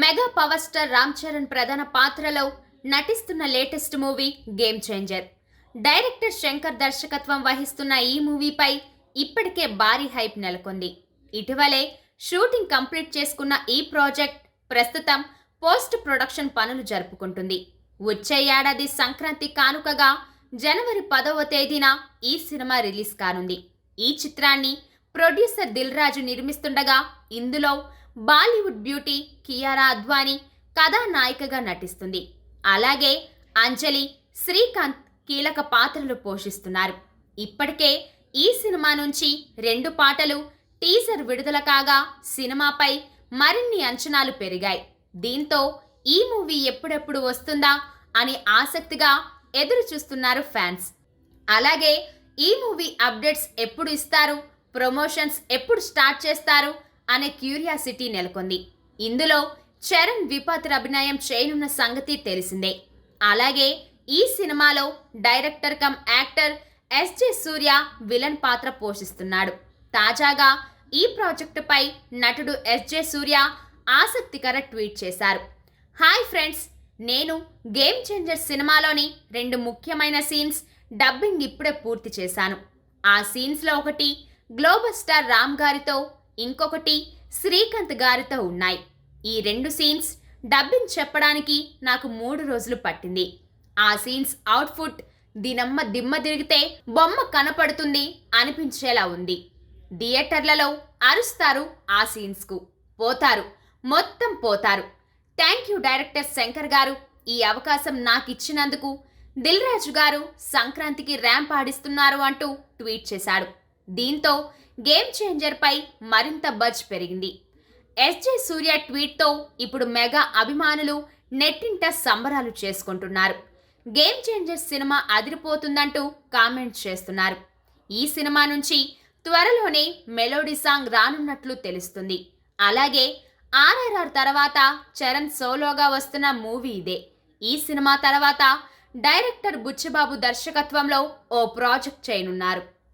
Mega power star Ram Charan ప్రధాన పాత్రలో నటిస్తున్న latest movie game changer director Shankar దర్శకత్వం వహిస్తున్న ఈ మూవీపై ఇప్పటికే భారీ హైప్ నెలకొంది. ఇటీవలే షూటింగ్ కంప్లీట్ చేసుకున్న ఈ ప్రాజెక్ట్ ప్రస్తుతం పోస్ట్ ప్రొడక్షన్ పనులు జరుపుకుంటుంది. వచ్చే ఏడాది సంక్రాంతి కానుకగా జనవరి పదవ తేదీన ఈ సినిమా రిలీజ్ కానుంది. ఈ చిత్రాన్ని ప్రొడ్యూసర్ దిల్ రాజు నిర్మిస్తుండగా ఇందులో బాలీవుడ్ బ్యూటీ కియారా అద్వానీ కథానాయికగా నటిస్తుంది. అలాగే అంజలి శ్రీకాంత్ కీలక పాత్రలు పోషిస్తున్నారు. ఇప్పటికే ఈ సినిమా నుంచి రెండు పాటలు టీజర్ విడుదల కాగా సినిమాపై మరిన్ని అంచనాలు పెరిగాయి. దీంతో ఈ మూవీ ఎప్పుడెప్పుడు వస్తుందా అని ఆసక్తిగా ఎదురు చూస్తున్నారు ఫ్యాన్స్. అలాగే ఈ మూవీ అప్డేట్స్ ఎప్పుడు ఇస్తారు ప్రమోషన్స్ ఎప్పుడు స్టార్ట్ చేస్తారు అనే క్యూరియాసిటీ నెలకొంది. ఇందులో చరణ్ విపాత్ర అభినయం చేయనున్న సంగతి తెలిసిందే. అలాగే ఈ సినిమాలో director come actor S J Surya villain పాత్ర పోషిస్తున్నాడు. తాజాగా ఈ ప్రాజెక్టుపై నటుడు ఎస్జే సూర్య ఆసక్తికర ట్వీట్ చేశారు. హాయ్ ఫ్రెండ్స్ నేను గేమ్ చేంజర్ సినిమాలోని రెండు ముఖ్యమైన సీన్స్ డబ్బింగ్ ఇప్పుడే పూర్తి చేశాను. ఆ సీన్స్లో ఒకటి గ్లోబల్ స్టార్ రామ్ గారితో ఇంకొకటి శ్రీకాంత్ గారితో ఉన్నాయి. ఈ రెండు సీన్స్ డబ్బింగ్ చెప్పడానికి నాకు మూడు రోజులు పట్టింది. ఆ సీన్స్ అవుట్ఫుట్ దినమ్మ దిమ్మ తిరిగితే బొమ్మ కనపడుతుంది అనిపించేలా ఉంది. థియేటర్లలో అరుస్తారు ఆ సీన్స్కు. పోతారు. మొత్తం పోతారు. థ్యాంక్ యూ డైరెక్టర్ శంకర్ గారు. ఈ అవకాశం నాకు ఇచ్చినందుకు దిల్రాజు గారు సంక్రాంతికి ర్యాంప్ ఆడిస్తున్నారు అంటూ ట్వీట్ చేశాడు. దీంతో గేమ్ చేంజర్పై మరింత బజ్ పెరిగింది. ఎస్జే సూర్య ట్వీట్తో ఇప్పుడు మెగా అభిమానులు నెట్టింట సంబరాలు చేసుకుంటున్నారు. గేమ్ చేంజర్ సినిమా అదిరిపోతుందంటూ కామెంట్ చేస్తున్నారు. ఈ సినిమా నుంచి త్వరలోనే మెలోడీ సాంగ్ రానున్నట్లు తెలుస్తుంది. అలాగే ఆర్ఆర్ఆర్ తర్వాత చరణ్ సోలోగా వస్తున్న మూవీ ఇదే. ఈ సినిమా తర్వాత డైరెక్టర్ బుచ్చిబాబు దర్శకత్వంలో ఓ ప్రాజెక్ట్ చేయనున్నారు.